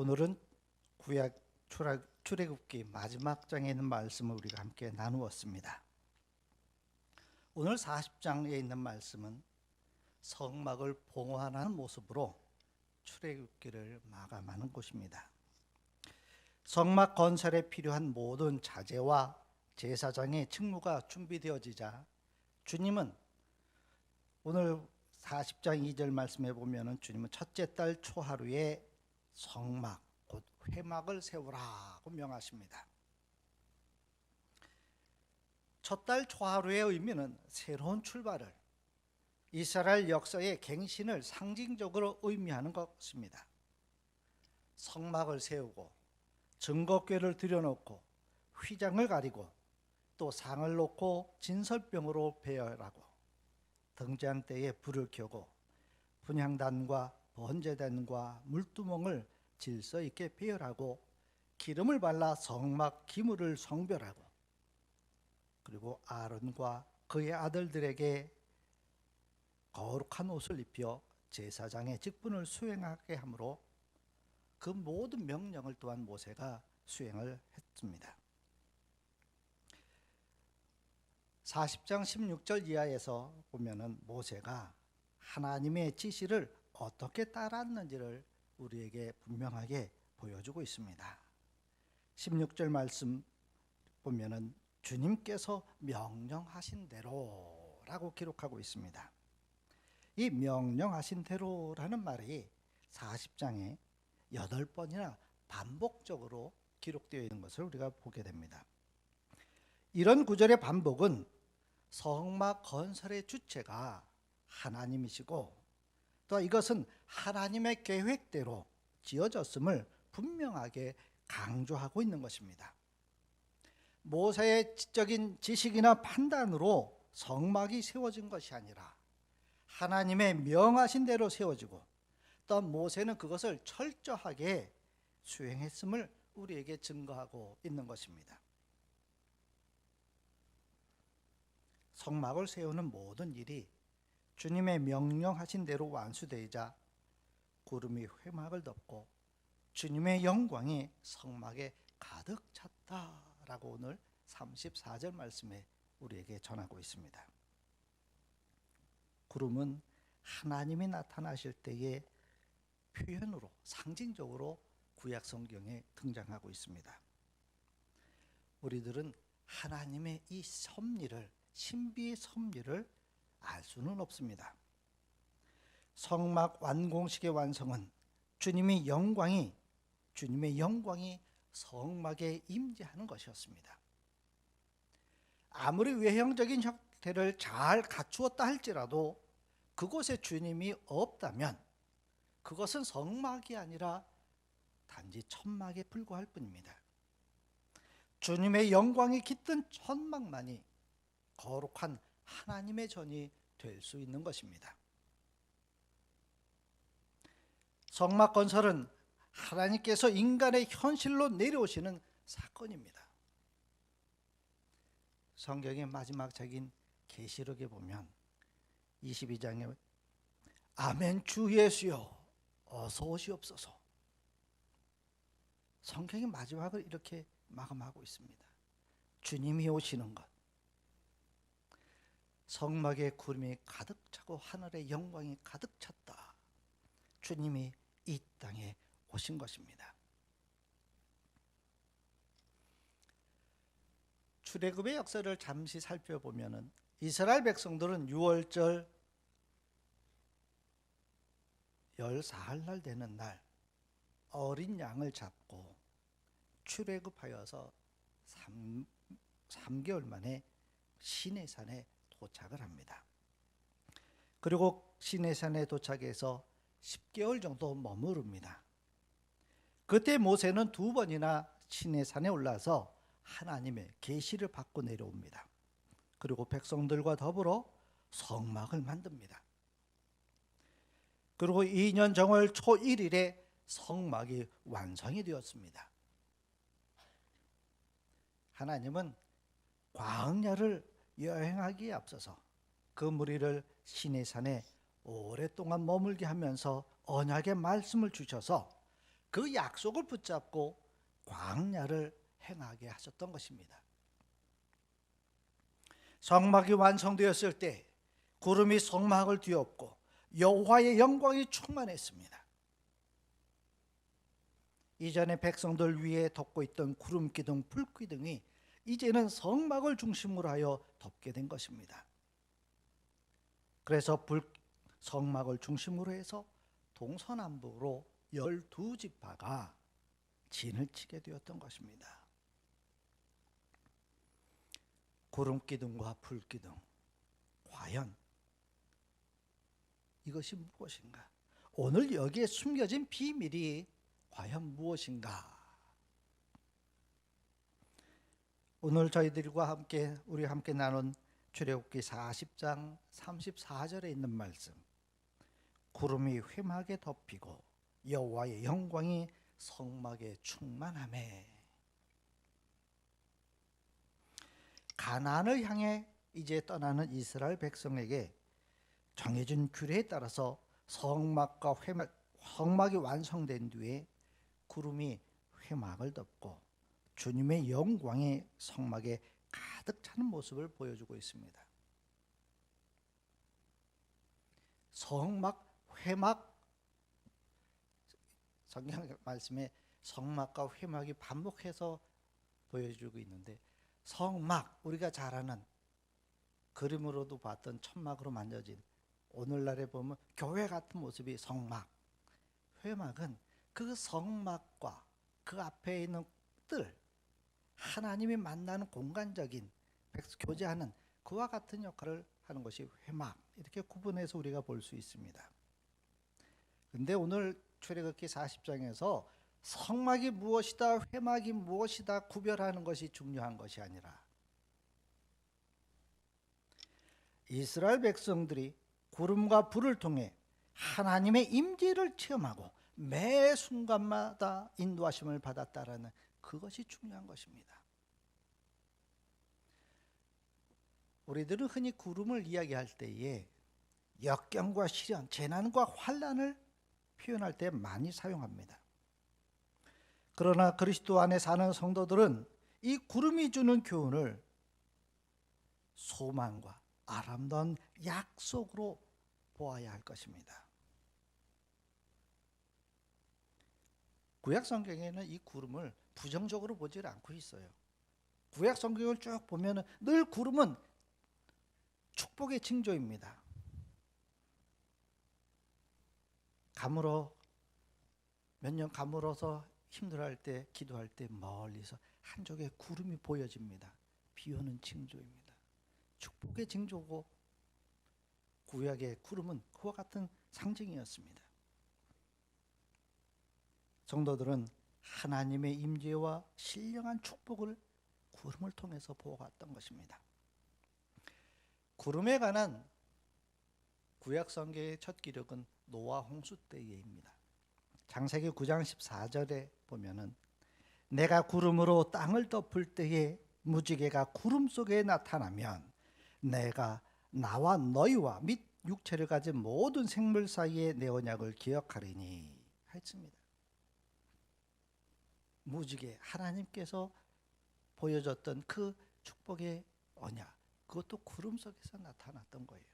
오늘은 구약 출애- 출애굽기 마지막 장에 있는 말씀을 우리가 함께 나누었습니다. 오늘 40장에 있는 말씀은 성막을 봉헌하는 모습으로 출애굽기를 마감하는 곳입니다. 성막 건설에 필요한 모든 자재와 제사장의 chức무가 준비되어지자 주님은 오늘 40장 2절 말씀해 보면은 주님은 첫째 달 초하루에 성막 곧 회막을 세우라고 명하십니다. 첫 달 초하루의 의미는 새로운 출발을 이스라엘 역사의 갱신을 상징적으로 의미하는 것입니다. 성막을 세우고 증거궤를 들여놓고 휘장을 가리고 또 상을 놓고 진설병으로 배열하고 등장 때에 불을 켜고 분향단과 번제단과 물두멍을 질서 있게 배열하고 기름을 발라 성막 기물을 성별하고 그리고 아론과 그의 아들들에게 거룩한 옷을 입혀 제사장의 직분을 수행하게 하므로 그 모든 명령을 또한 모세가 수행을 했습니다. 40장 16절 이하에서 보면은 모세가 하나님의 지시를 어떻게 따랐는지를 우리에게 분명하게 보여주고 있습니다. 16절 말씀 보면은 주님께서 명령하신 대로라고 기록하고 있습니다. 이 명령하신 대로라는 말이 40장에 8번이나 반복적으로 기록되어 있는 것을 우리가 보게 됩니다. 이런 구절의 반복은 성막 건설의 주체가 하나님이시고 또 이것은 하나님의 계획대로 지어졌음을 분명하게 강조하고 있는 것입니다. 모세의 지적인 지식이나 판단으로 성막이 세워진 것이 아니라 하나님의 명하신 대로 세워지고 또 모세는 그것을 철저하게 수행했음을 우리에게 증거하고 있는 것입니다. 성막을 세우는 모든 일이 주님의 명령하신 대로 완수되자 구름이 회막을 덮고 주님의 영광이 성막에 가득 찼다라고 오늘 34절 말씀에 우리에게 전하고 있습니다. 구름은 하나님이 나타나실 때의 표현으로 상징적으로 구약 성경에 등장하고 있습니다. 우리들은 하나님의 이 섭리를 신비의 섭리를 알 수는 없습니다. 성막 완공식의 완성은 주님의 영광이 주님의 영광이 성막에 임재하는 것이었습니다. 아무리 외형적인 형태를 잘 갖추었다 할지라도 그곳에 주님이 없다면 그것은 성막이 아니라 단지 천막에 불과할 뿐입니다. 주님의 영광이 깃든 천막만이 거룩한 하나님의 전이 될 수 있는 것입니다. 성막 건설은 하나님께서 인간의 현실로 내려오시는 사건입니다. 성경의 마지막 책인 계시록에 보면 22장에 아멘 주 예수여 어서 오시옵소서. 성경의 마지막을 이렇게 마감하고 있습니다. 주님이 오시는 것. 성막에 구름이 가득 차고 하늘의 영광이 가득 찼다. 주님이 이 땅에 오신 것입니다. 출애굽의 역사를 잠시 살펴보면은 이스라엘 백성들은 6월절 14할 날 되는 날 어린 양을 잡고 출애굽하여서 3, 3개월 만에 시내산에 도착을 합니다. 그리고 시내산에 도착해서 10개월 정도 머무릅니다. 그때 모세는 두 번이나 시내산에 올라서 하나님의 계시를 받고 내려옵니다. 그리고 백성들과 더불어 성막을 만듭니다. 그리고 2년 정월 초 1일에 성막이 완성이 되었습니다. 하나님은 광야를 여행하기에 앞서서 그 무리를 시내산에 오랫동안 머물게 하면서 언약의 말씀을 주셔서 그 약속을 붙잡고 광야를 행하게 하셨던 것입니다. 성막이 완성되었을 때 구름이 성막을 뒤엎고 여호와의 영광이 충만했습니다. 이전에 백성들 위에 덮고 있던 구름 기둥, 불 기둥이 이제는 성막을 중심으로 하여 덮게 된 것입니다. 그래서 불 성막을 중심으로 해서 동서남북으로 열두 지파가 진을 치게 되었던 것입니다. 구름 기둥과 불 기둥 과연 이것이 무엇인가? 오늘 여기에 숨겨진 비밀이 과연 무엇인가? 오늘 저희들과 함께 우리 함께 나눈 출애굽기 40장 34절에 있는 말씀. 구름이 회막에 덮이고 여호와의 영광이 성막에 충만함에 가나안을 향해 이제 떠나는 이스라엘 백성에게 정해진 규례에 따라서 성막과 회막 성막이 완성된 뒤에 구름이 회막을 덮고 주님의 영광이 성막에 가득 차는 모습을 보여주고 있습니다. 성막 회막 성경 말씀에 성막과 회막이 반복해서 보여주고 있는데 성막 우리가 잘 아는 그림으로도 봤던 천막으로 만들어진 오늘날에 보면 교회 같은 모습이 성막 회막은 그 성막과 그 앞에 있는 뜰 하나님이 만나는 공간적인 교제하는 그와 같은 역할을 하는 것이 회막 이렇게 구분해서 우리가 볼 수 있습니다. 근데 오늘 출애굽기 40장에서 성막이 무엇이다 회막이 무엇이다 구별하는 것이 중요한 것이 아니라 이스라엘 백성들이 구름과 불을 통해 하나님의 임재를 체험하고 매 순간마다 인도하심을 받았다라는 그것이 중요한 것입니다. 우리들은 흔히 구름을 이야기할 때에 역경과 시련, 재난과 환란을 표현할 때 많이 사용합니다. 그러나 그리스도 안에 사는 성도들은 이 구름이 주는 교훈을 소망과 아름다운 약속으로 보아야 할 것입니다. 구약 성경에는 이 구름을 부정적으로 보질 않고 있어요. 구약 성경을 쭉 보면은 늘 구름은 축복의 징조입니다. 가물어 몇 년 가물어서 힘들어할 때 기도할 때 멀리서 한쪽에 구름이 보여집니다. 비 오는 징조입니다. 축복의 징조고 구약의 구름은 그와 같은 상징이었습니다. 성도들은 하나님의 임재와 신령한 축복을 구름을 통해서 보아왔던 것입니다. 구름에 관한 구약 성경의 첫 기록은 노아 홍수 때에입니다. 장세기 9장 14절에 보면은 내가 구름으로 땅을 덮을 때에 무지개가 구름 속에 나타나면 내가 나와 너희와 및 육체를 가진 모든 생물 사이의 내 언약을 기억하리니 했습니다. 무지개 하나님께서 보여줬던 그 축복의 언약 그것도 구름 속에서 나타났던 거예요.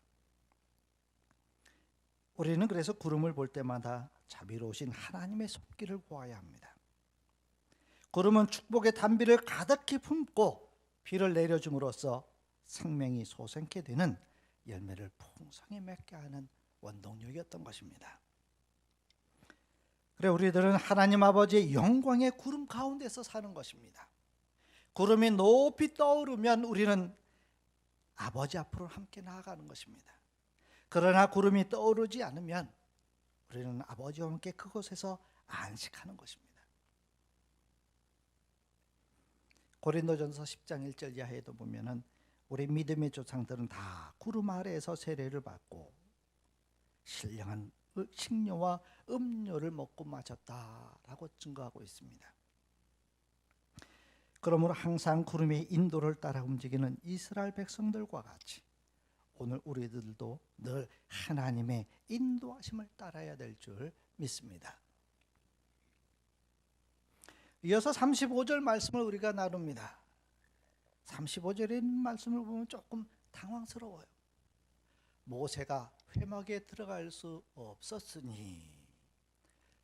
우리는 그래서 구름을 볼 때마다 자비로우신 하나님의 손길을 보아야 합니다. 구름은 축복의 단비를 가득히 품고 비를 내려줌으로써 생명이 솟게 되는 열매를 풍성히 맺게 하는 원동력이었던 것입니다. 그래 우리들은 하나님 아버지의 영광의 구름 가운데서 사는 것입니다. 구름이 높이 떠오르면 우리는 아버지 앞으로 함께 나아가는 것입니다. 그러나 구름이 떠오르지 않으면 우리는 아버지와 함께 그곳에서 안식하는 것입니다. 고린도전서 10장 1절 이하에도 보면은 우리 믿음의 조상들은 다 구름 아래에서 세례를 받고 신령한 식료와 음료를 먹고 마셨다라고 증거하고 있습니다. 그러므로 항상 구름의 인도를 따라 움직이는 이스라엘 백성들과 같이 오늘 우리들도 늘 하나님의 인도하심을 따라야 될 줄 믿습니다. 이어서 35절 말씀을 우리가 나눕니다. 35절에 있는 말씀을 보면 조금 당황스러워요. 모세가 회막에 들어갈 수 없었으니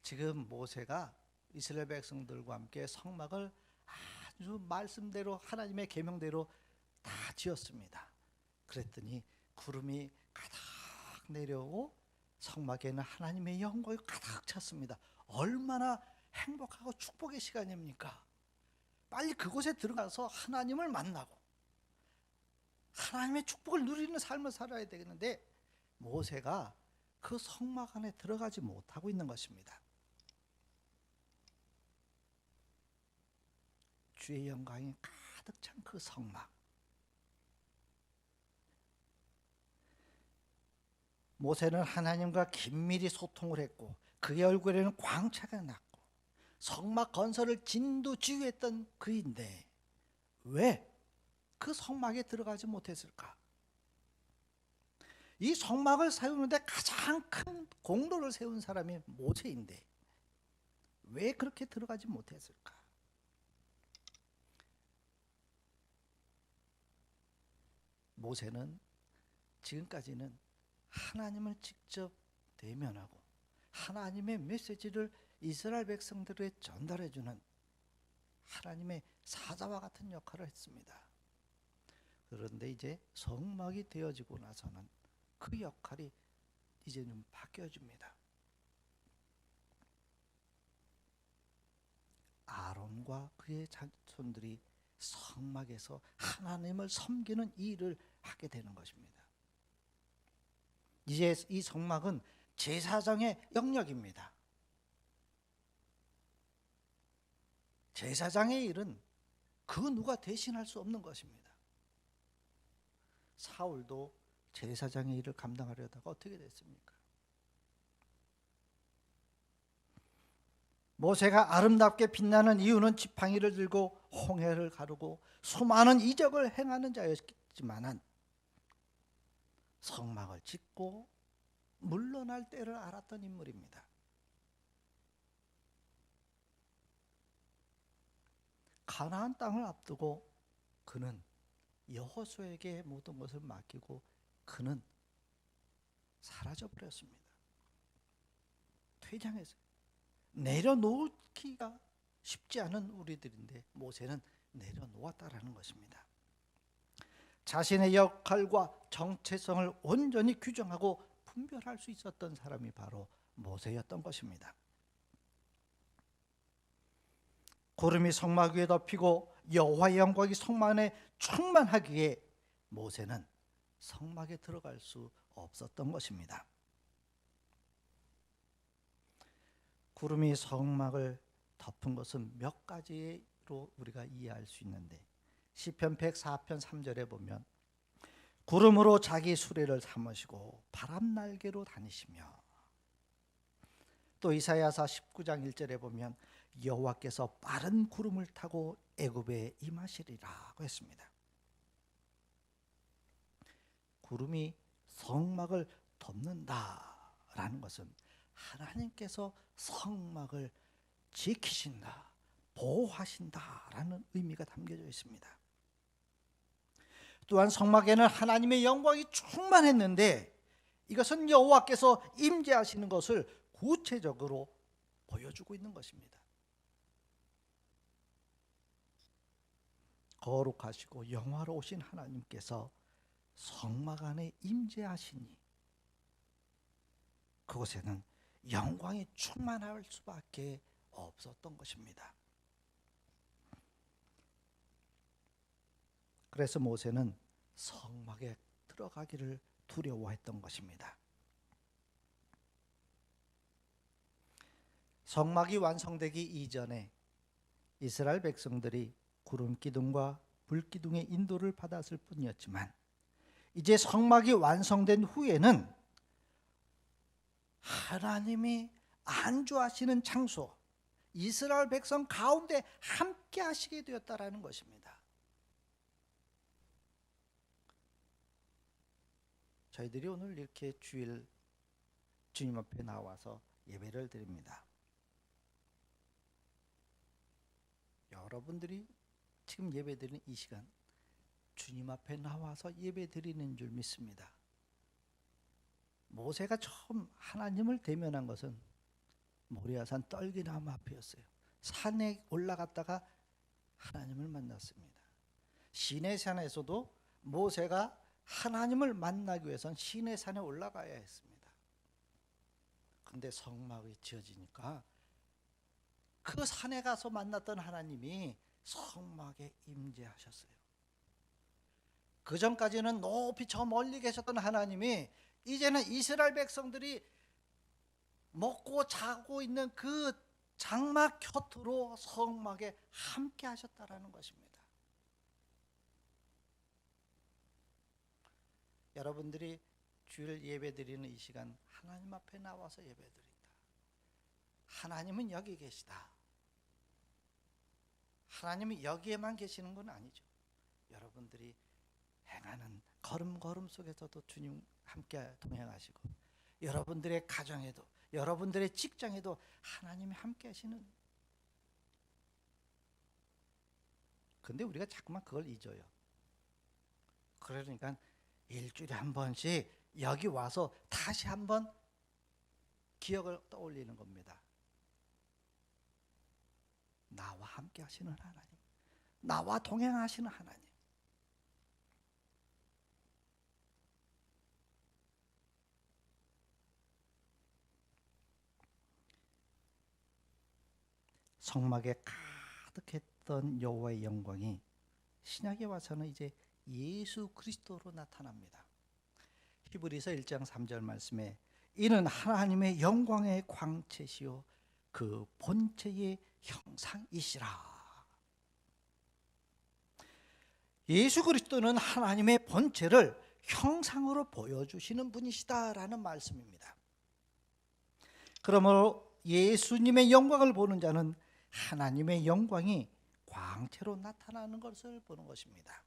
지금 모세가 이스라엘 백성들과 함께 성막을 아주 말씀대로 하나님의 계명대로 다 지었습니다. 그랬더니 구름이 가득 내려오고 성막에는 하나님의 영광이 가득 찼습니다. 얼마나 행복하고 축복의 시간입니까? 빨리 그곳에 들어가서 하나님을 만나고 하나님의 축복을 누리는 삶을 살아야 되겠는데 모세가 그 성막 안에 들어가지 못하고 있는 것입니다. 주의 영광이 가득 찬 그 성막. 모세는 하나님과 긴밀히 소통을 했고 그의 얼굴에는 광채가 났고 성막 건설을 진두지휘했던 그인데 왜 그 성막에 들어가지 못했을까? 이 성막을 세우는데 가장 큰 공로를 세운 사람이 모세인데 왜 그렇게 들어가지 못했을까? 모세는 지금까지는 하나님을 직접 대면하고 하나님의 메시지를 이스라엘 백성들에게 전달해 주는 하나님의 사자와 같은 역할을 했습니다. 그런데 이제 성막이 되어지고 나서는 그 역할이 이제는 바뀌어집니다. 아론과 그의 자손들이 성막에서 하나님을 섬기는 일을 하게 되는 것입니다. 이제 이 성막은 제사장의 영역입니다. 제사장의 일은 그 누가 대신할 수 없는 것입니다. 사울도 제사장의 일을 감당하려다가 어떻게 됐습니까? 모세가 아름답게 빛나는 이유는 지팡이를 들고 홍해를 가르고 수많은 이적을 행하는 자였지만은 성막을 짓고 물러날 때를 알았던 인물입니다. 가나안 땅을 앞두고 그는 여호수에게 모든 것을 맡기고 그는 사라져 버렸습니다. 퇴장했어요. 내려놓기가 쉽지 않은 우리들인데 모세는 내려놓았다라는 것입니다. 자신의 역할과 정체성을 온전히 규정하고 분별할 수 있었던 사람이 바로 모세였던 것입니다. 구름이 성막 위에 덮이고 여호와의 영광이 성막 안에 충만하기에 모세는 성막에 들어갈 수 없었던 것입니다. 구름이 성막을 덮은 것은 몇 가지로 우리가 이해할 수 있는데 시편 104편 3절에 보면 구름으로 자기 수레를 삼으시고 바람 날개로 다니시며 또 이사야서 19장 1절에 보면 여호와께서 빠른 구름을 타고 애굽에 임하시리라고 했습니다. 구름이 성막을 덮는다라는 것은 하나님께서 성막을 지키신다, 보호하신다라는 의미가 담겨져 있습니다. 또한 성막에는 하나님의 영광이 충만했는데 이것은 여호와께서 임재하시는 것을 구체적으로 보여주고 있는 것입니다. 거룩하시고 영화로우신 하나님께서 성막 안에 임재하시니 그곳에는 영광이 충만할 수밖에 없었던 것입니다. 그래서 모세는 성막에 들어가기를 두려워했던 것입니다. 성막이 완성되기 이전에 이스라엘 백성들이 구름 기둥과 불 기둥의 인도를 받았을 뿐이었지만 이제 성막이 완성된 후에는 하나님이 안주하시는 장소 이스라엘 백성 가운데 함께 하시게 되었다라는 것입니다. 저희들이 오늘 이렇게 주일 주님 앞에 나와서 예배를 드립니다. 여러분들이 지금 예배드리는 이 시간 주님 앞에 나와서 예배 드리는 줄 믿습니다. 모세가 처음 하나님을 대면한 것은 모리아산 떨기나무 앞이었어요. 산에 올라갔다가 하나님을 만났습니다. 시내산에서도 모세가 하나님을 만나기 위해선 시내산에 올라가야 했습니다. 근데 성막이 지어지니까 그 산에 가서 만났던 하나님이 성막에 임재하셨어요. 그 전까지는 높이 저 멀리 계셨던 하나님이 이제는 이스라엘 백성들이 먹고 자고 있는 그 장막 곁으로 성막에 함께 하셨다라는 것입니다. 여러분들이 주일 예배드리는 이 시간 하나님 앞에 나와서 예배드린다. 하나님은 여기 계시다. 하나님이 여기에만 계시는 건 아니죠. 여러분들이 행하는 걸음걸음 속에서도 주님 함께 동행하시고 여러분들의 가정에도 여러분들의 직장에도 하나님이 함께 하시는 근데 우리가 자꾸만 그걸 잊어요. 그러니까 일주일에 한 번씩 여기 와서 다시 한번 기억을 떠올리는 겁니다. 나와 함께 하시는 하나님. 나와 동행하시는 하나님. 성막에 가득했던 여호와의 영광이 신약에 와서는 이제 예수 그리스도로 나타납니다. 히브리서 1장 3절 말씀에 이는 하나님의 영광의 광채시요 그 본체의 형상이시라. 예수 그리스도는 하나님의 본체를 형상으로 보여주시는 분이시다라는 말씀입니다. 그러므로 예수님의 영광을 보는 자는 하나님의 영광이 광채로 나타나는 것을 보는 것입니다.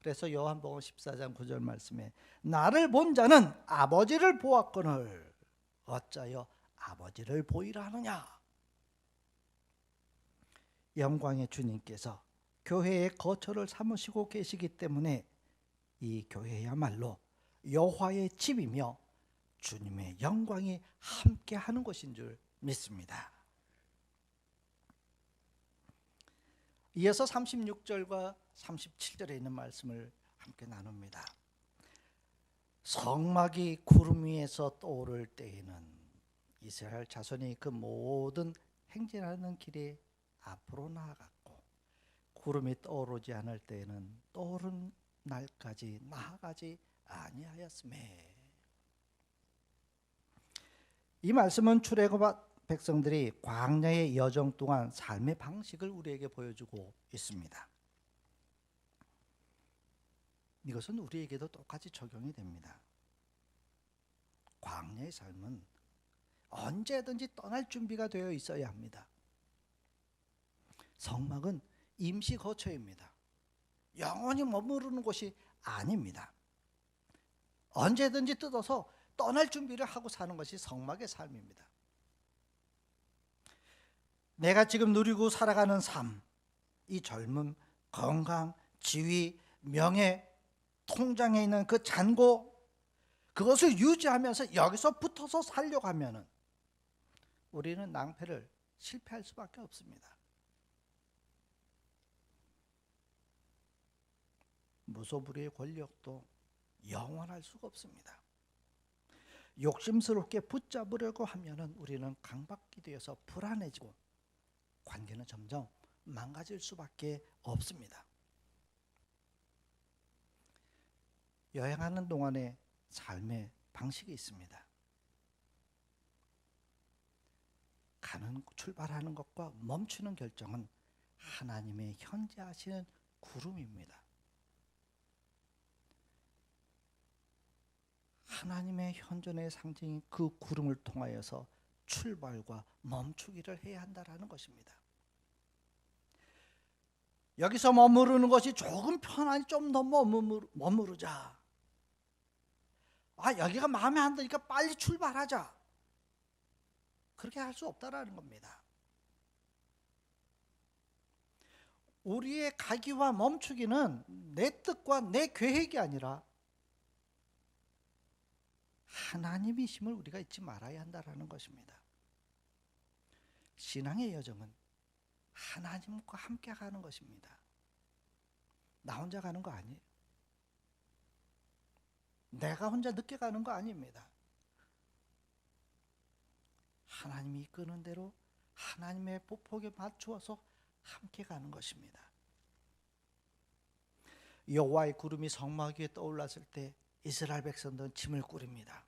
그래서 요한복음 14장 9절 말씀에 나를 본 자는 아버지를 보았거늘 어짜여 아버지를 보이라 하느냐 영광의 주님께서 교회의 거처를 삼으시고 계시기 때문에 이 교회야말로 여호와의 집이며 주님의 영광이 함께 하는 것인 줄 믿습니다. 이어서 36절과 37절에 있는 말씀을 함께 나눕니다. 성막이 구름 위에서 떠오를 때에는 이스라엘 자손이 그 모든 행진하는 길에 앞으로 나아갔고 구름이 떠오르지 않을 때에는 떠오른 날까지 나아가지 아니하였음에 이 말씀은 출애굽 백성들이 광야의 여정 동안 삶의 방식을 우리에게 보여주고 있습니다. 이것은 우리에게도 똑같이 적용이 됩니다. 광야의 삶은 언제든지 떠날 준비가 되어 있어야 합니다. 성막은 임시 거처입니다. 영원히 머무르는 곳이 아닙니다. 언제든지 뜯어서 떠날 준비를 하고 사는 것이 성막의 삶입니다. 내가 지금 누리고 살아가는 삶, 이 젊음, 건강, 지위, 명예, 통장에 있는 그 잔고, 그것을 유지하면서 여기서 붙어서 살려고 하면은 우리는 낭패를 실패할 수밖에 없습니다. 무소불위의 권력도 영원할 수가 없습니다. 욕심스럽게 붙잡으려고 하면은 우리는 강박기 되어서 불안해지고 관계는 점점 망가질 수밖에 없습니다. 여행하는 동안에 삶의 방식이 있습니다. 가는 출발하는 것과 멈추는 결정은 하나님의 현재 하시는 구름입니다. 하나님의 현존의 상징인 그 구름을 통하여서 출발과 멈추기를 해야 한다라는 것입니다. 여기서 머무르는 것이 조금 편하니 좀더 머무르자. 아, 여기가 마음에 안 드니까 빨리 출발하자. 그렇게 할 수 없다라는 겁니다. 우리의 가기와 멈추기는 내 뜻과 내 계획이 아니라 하나님이심을 우리가 잊지 말아야 한다라는 것입니다. 신앙의 여정은 하나님과 함께 가는 것입니다. 나 혼자 가는 거 아니에요. 내가 혼자 늦게 가는 거 아닙니다. 하나님이 이끄는 대로 하나님의 보폭에 맞추어서 함께 가는 것입니다. 여호와의 구름이 성막 위에 떠올랐을 때 이스라엘 백성들은 짐을 꾸립니다.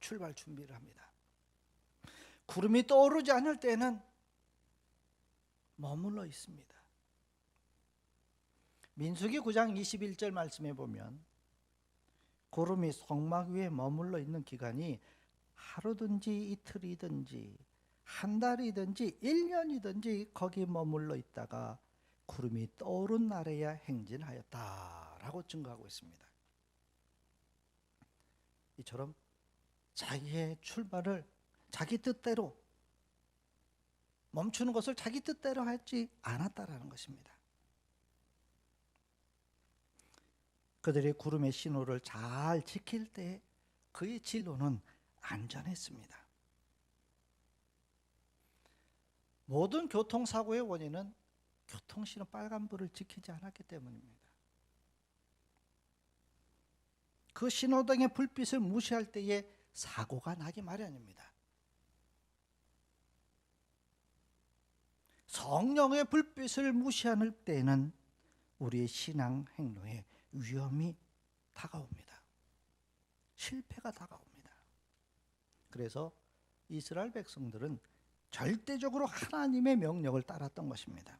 출발 준비를 합니다. 구름이 떠오르지 않을 때는 머물러 있습니다. 민수기 9장 21절 말씀에 보면 구름이 성막 위에 머물러 있는 기간이 하루든지 이틀이든지 한 달이든지 1년이든지 거기 머물러 있다가 구름이 떠오른 날에야 행진하였다라고 증거하고 있습니다. 이처럼 자기의 출발을 자기 뜻대로 멈추는 것을 자기 뜻대로 하지 않았다라는 것입니다. 그들이 구름의 신호를 잘 지킬 때 그의 진로는 안전했습니다. 모든 교통사고의 원인은 교통신호 빨간불을 지키지 않았기 때문입니다. 그 신호등의 불빛을 무시할 때에 사고가 나기 마련입니다. 성령의 불빛을 무시하는 때에는 우리의 신앙 행로에 위험이 다가옵니다. 실패가 다가옵니다. 그래서 이스라엘 백성들은 절대적으로 하나님의 명령을 따랐던 것입니다.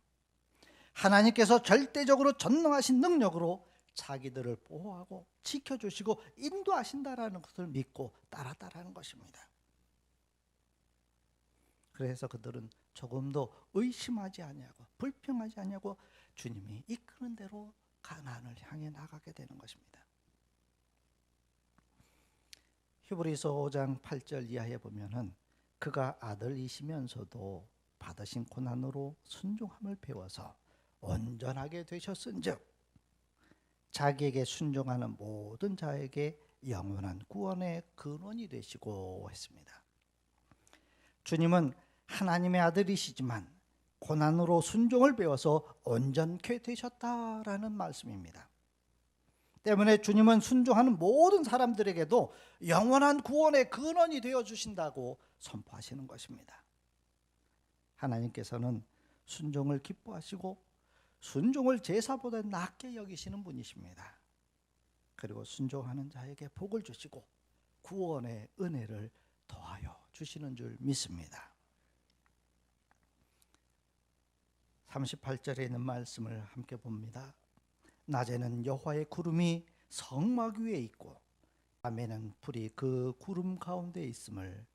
하나님께서 절대적으로 전능하신 능력으로 자기들을 보호하고 지켜주시고 인도하신다라는 것을 믿고 따랐다라는 것입니다. 그래서 그들은 조금도 의심하지 아니하고 불평하지 아니하고 주님이 이끄는 대로 가나안을 향해 나가게 되는 것입니다. 히브리서 5장 8절 이하에 보면은 그가 아들이시면서도 받으신 고난으로 순종함을 배워서 온전하게 되셨은즉 자기에게 순종하는 모든 자에게 영원한 구원의 근원이 되시고 했습니다. 주님은 하나님의 아들이시지만 고난으로 순종을 배워서 온전케 되셨다라는 말씀입니다. 때문에 주님은 순종하는 모든 사람들에게도 영원한 구원의 근원이 되어 주신다고 선포하시는 것입니다. 하나님께서는 순종을 기뻐하시고 순종을 제사보다 낮게 여기시는 분이십니다. 그리고 순종하는 자에게 복을 주시고 구원의 은혜를 더하여 주시는 줄 믿습니다. 38절에 있는 말씀을 함께 봅니다. 낮에는 여호와의 구름이 성막 위에 있고 밤에는 불이 그 구름 가운데 있음을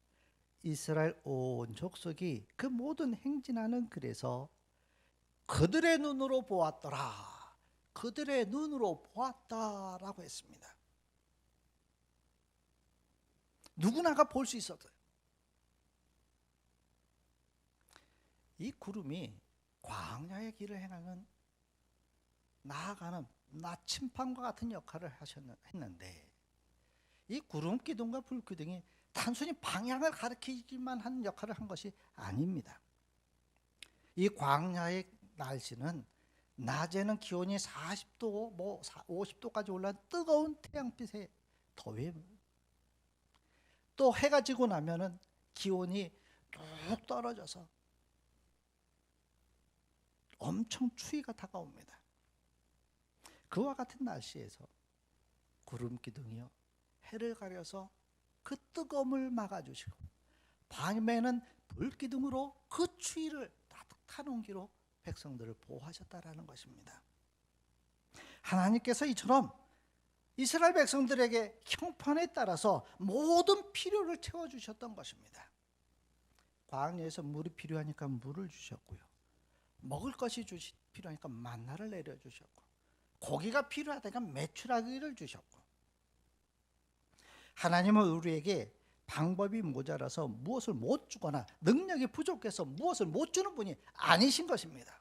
이스라엘 온 족속이 그 모든 행진하는 글에서 그들의 눈으로 보았더라. 그들의 눈으로 보았다라고 했습니다. 누구나가 볼 수 있었어요. 이 구름이 광야의 길을 행하는 나아가는 나침반과 같은 역할을 하셨는데 이 구름 기둥과 불 기둥이 단순히 방향을 가리키기만 한 역할을 한 것이 아닙니다. 이 광야의 날씨는 낮에는 기온이 40도, 뭐 50도까지 올라간 뜨거운 태양빛의 더위. 또 해가 지고 나면은 기온이 뚝 떨어져서 엄청 추위가 다가옵니다. 그와 같은 날씨에서 구름 기둥이요 해를 가려서 그 뜨거움을 막아주시고 밤에는 불 기둥으로 그 추위를 따뜻한 온기로 백성들을 보호하셨다라는 것입니다. 하나님께서 이처럼 이스라엘 백성들에게 형편에 따라서 모든 필요를 채워 주셨던 것입니다. 광야에서 물이 필요하니까 물을 주셨고요. 먹을 것이 주시, 필요하니까 만나를 내려 주셨고 고기가 필요하다니까 메추라기를 주셨고 하나님은 우리에게 방법이 모자라서 무엇을 못 주거나 능력이 부족해서 무엇을 못 주는 분이 아니신 것입니다.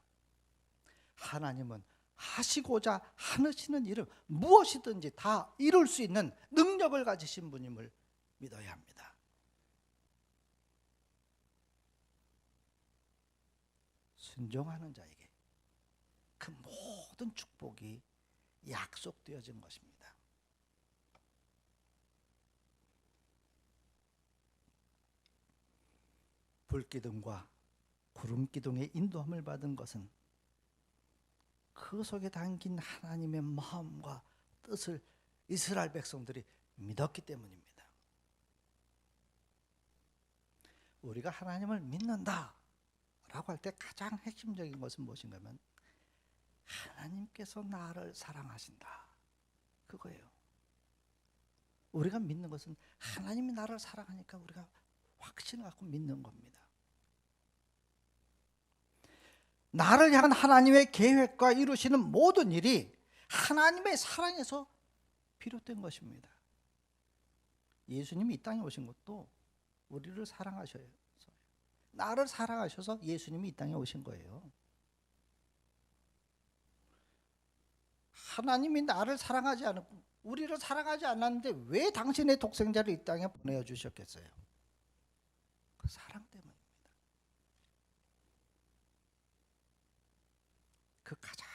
하나님은 하시고자 하시는 일을 무엇이든지 다 이룰 수 있는 능력을 가지신 분임을 믿어야 합니다. 순종하는 자에게 그 모든 축복이 약속되어진 것입니다. 불기둥과 구름기둥의 인도함을 받은 것은 그 속에 담긴 하나님의 마음과 뜻을 이스라엘 백성들이 믿었기 때문입니다. 우리가 하나님을 믿는다 라고 할 때 가장 핵심적인 것은 무엇인가 하면 하나님께서 나를 사랑하신다. 그거예요. 우리가 믿는 것은 하나님이 나를 사랑하니까 우리가 확신을 갖고 믿는 겁니다. 나를 향한 하나님의 계획과 이루시는 모든 일이 하나님의 사랑에서 비롯된 것입니다. 예수님이 이 땅에 오신 것도 우리를 사랑하셔서 나를 사랑하셔서 예수님이 이 땅에 오신 거예요. 하나님이 나를 사랑하지 않고 우리를 사랑하지 않았는데 왜 당신의 독생자를 이 땅에 보내어 주셨겠어요? 그 사랑 때문입니다. 그 가장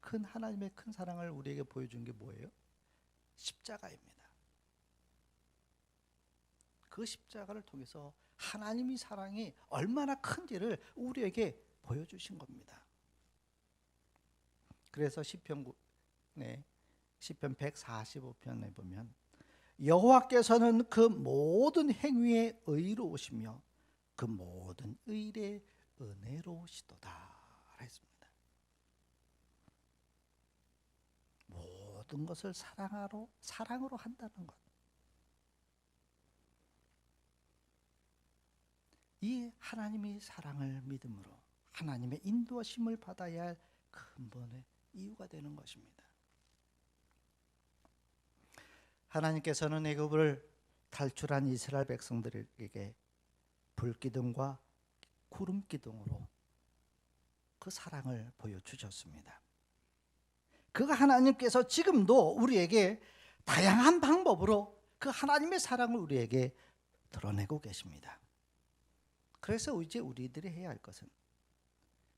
큰 하나님의 큰 사랑을 우리에게 보여준 게 뭐예요? 십자가입니다. 그 십자가를 통해서 하나님이 사랑이 얼마나 큰지를 우리에게 보여주신 겁니다. 그래서 시편 네, 시편 145편에 보면 여호와께서는 그 모든 행위에 의로우시며 그 모든 의에 은혜로우시도다 했습니다. 모든 것을 사랑하로 사랑으로 한다는 것. 이 하나님의 사랑을 믿음으로 하나님의 인도하심을 받아야 할 근본의 이유가 되는 것입니다. 하나님께서는 애굽을 탈출한 이스라엘 백성들에게 불기둥과 구름기둥으로 그 사랑을 보여주셨습니다. 그 하나님께서 지금도 우리에게 다양한 방법으로 그 하나님의 사랑을 우리에게 드러내고 계십니다. 그래서 이제 우리들이 해야 할 것은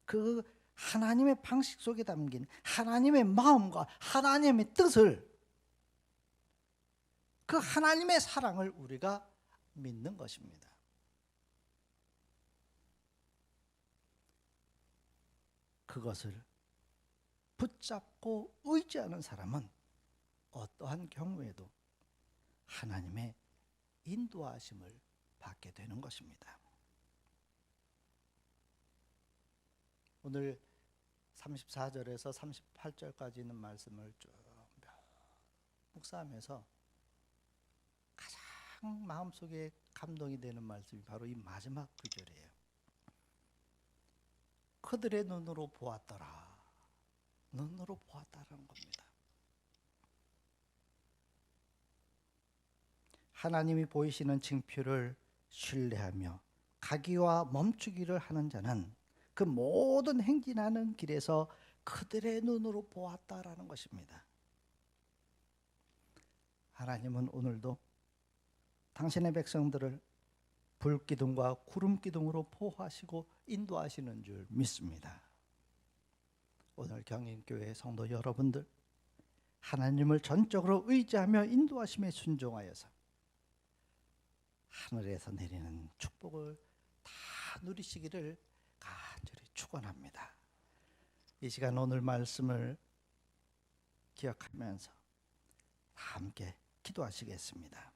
그 하나님의 방식 속에 담긴 하나님의 마음과 하나님의 뜻을 그 하나님의 사랑을 우리가 믿는 것입니다. 그것을 붙잡고 의지하는 사람은 어떠한 경우에도 하나님의 인도하심을 받게 되는 것입니다. 오늘 34절에서 38절까지 있는 말씀을 쭉 묵상하면서 가장 마음속에 감동이 되는 말씀이 바로 이 마지막 구절이에요. 그들의 눈으로 보았더라. 눈으로 보았다라는 겁니다. 하나님이 보이시는 징표를 신뢰하며 가기와 멈추기를 하는 자는 그 모든 행진하는 길에서 그들의 눈으로 보았다라는 것입니다. 하나님은 오늘도 당신의 백성들을 불기둥과 구름기둥으로 포하시고 인도하시는 줄 믿습니다. 오늘 경인교회 성도 여러분들 하나님을 전적으로 의지하며 인도하심에 순종하여서 하늘에서 내리는 축복을 다 누리시기를 축원합니다. 이 시간 오늘 말씀을 기억하면서 함께 기도하시겠습니다.